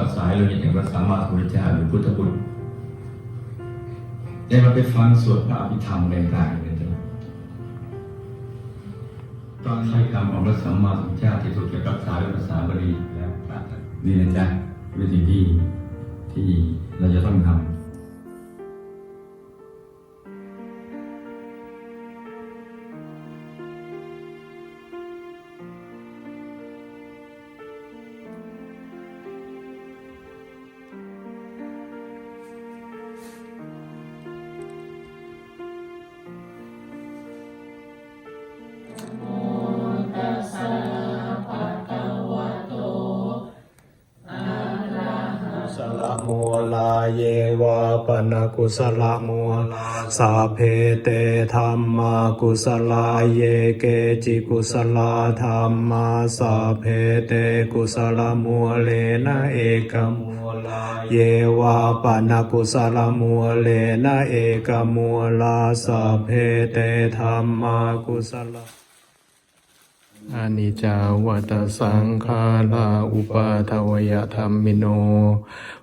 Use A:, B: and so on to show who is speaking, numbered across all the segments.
A: าสายเราเห็นอย่างพระสัมมาสัมพุทธเจ้าหรือพุทธบุตรได้มาไปฟังสวดพระอภิธรรมอะไรต่างๆเนี่ยนะตอนใช้คำของพระสัมมาสัมพุทธเจ้าที่สุดจะรักษาเป็นภาษาบาลีแล้วพระนนี่นะจ๊ะเป็นสิ่งที่ที่เราจะต้องทำ
B: มลาเยวะปนะกุสละโมลาสัพเพเตธรรมากุสลาเยเกจิกุสลาธรรมาสัพเพเตกุสลมัวเลนะเอกมัวลาเยวะปนะกุสลมัวเลนะเอกมัวลาสัพเพเตธรรมากุสลา อานิจาวัตสังขาราอุปาทวยธรรมิโน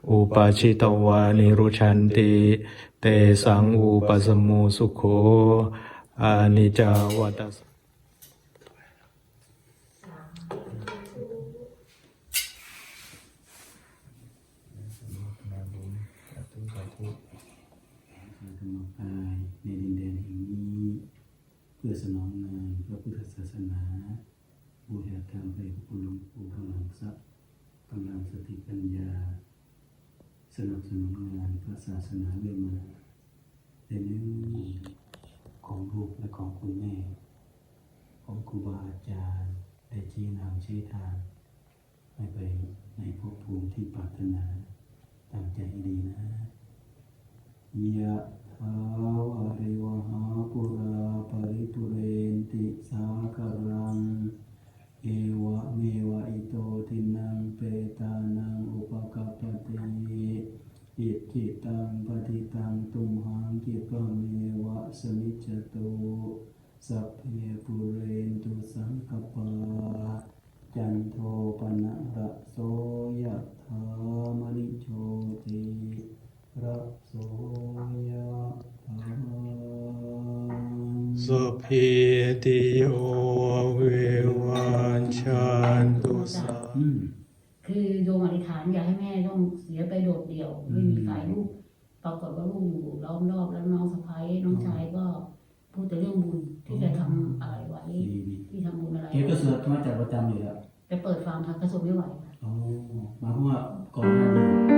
B: อุปาชิตวานิรุชันติ เตสังอุปสมุสุโขอานิจาวัตสัง
C: ธรรมกายในดินแดนแห่งนี้เพื่อสนองงานพระพุทธศาสนา บูชาธรรมไปคุณหลวงปู่พลังทรัพย์กำลังสติปัญญา สนับสนุนงานพระศาสนาเรื่อยมาในเรื่องของลูกและของคุณแม่ ของครูบาอาจารย์ได้ชี้นำชี้ทางให้ไปในภพภูมิที่ปรารถนาตั้งใจดีนะยะ มหังกิปะเมวะสมิจจตุสัพเพปุเรนตุสังกปาจันโทปนะระโสยะธามณิโชติระโสยะธา
B: สุพีติโยวิวันชันตุสา
C: อืม
D: คือโยมอธิษฐานอย่าให้แม่ต้องเสียไปโดดเดี่ยว ไม่มีฝ่ายลูก ปรากฏว่าลูกอยู่ล้อมรอบ ระทรว
C: งมาจัดประจำอยู่แล้ว
D: ไปเปิดฟาร์มทางกระสุนไม่ไหวค่อ๋
C: อมาเพราะว่าก่อนหน้า